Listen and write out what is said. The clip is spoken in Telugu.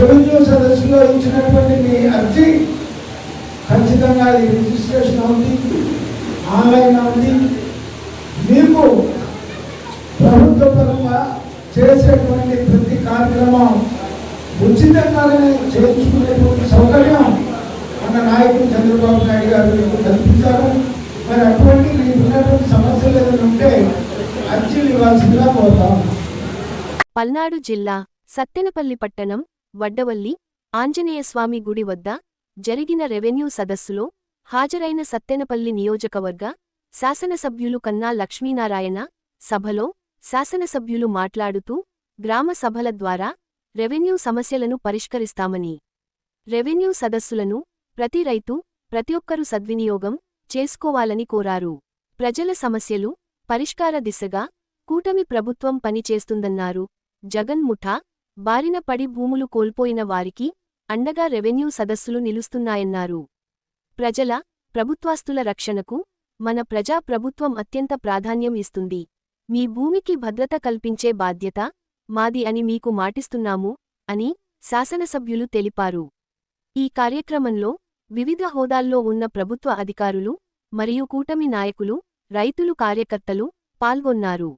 రెవెన్యూ సదస్సులో ఇచ్చినటువంటి మీ అర్జీ ఖచ్చితంగా అది రిజిస్ట్రేషన్ అవుతుంది ఆన్లైన్ అవుతుంది. మీకు ప్రభుత్వ పరంగా చేసేటువంటి ప్రతి కార్యక్రమం ఉచితంగానే చేయించుకునేటువంటి సౌకర్యం మన నాయకుడు చంద్రబాబు నాయుడు గారు మీకు కల్పించారు. మరి అటువంటి మీకు ఉన్నటువంటి సమస్యలు ఏదైనా ఉంటే అర్జీలు ఇవ్వాల్సిందిగా కోరుతాం పల్నాడు జిల్లా సత్తెనపల్లి పట్టణం వడ్డవల్లి ఆంజనేయస్వామి గుడి వద్ద జరిగిన రెవెన్యూ సదస్సులో హాజరైన సత్తెనపల్లి నియోజకవర్గ శాసనసభ్యులు కన్నా లక్ష్మీనారాయణ సభలో శాసనసభ్యులు మాట్లాడుతూ గ్రామ సభల ద్వారా రెవెన్యూ సమస్యలను పరిష్కరిస్తామని రెవెన్యూ సదస్సులను ప్రతి రైతు ప్రతి ఒక్కరూ సద్వినియోగం చేసుకోవాలని కోరారు. ప్రజల సమస్యలు పరిష్కార దిశగా కూటమి ప్రభుత్వం పనిచేస్తుందన్నారు జగన్ ముఠా బారిన పడి భూములు కోల్పోయిన వారికి అండగా రెవెన్యూ సదస్సులు నిలుస్తున్నాయన్నారు. ప్రజల ప్రభుత్వాస్తుల రక్షణకు మన ప్రజా ప్రభుత్వం అత్యంత ప్రాధాన్యం ఇస్తుంది. మీ భూమికి భద్రత కల్పించే బాధ్యత మాది అని మీకు మాటిస్తున్నాము అని శాసనసభ్యులు తెలిపారు. ఈ కార్యక్రమంలో వివిధ హోదాల్లో ఉన్న ప్రభుత్వ అధికారులు మరియు కూటమి నాయకులు రైతులు కార్యకర్తలు పాల్గొన్నారు.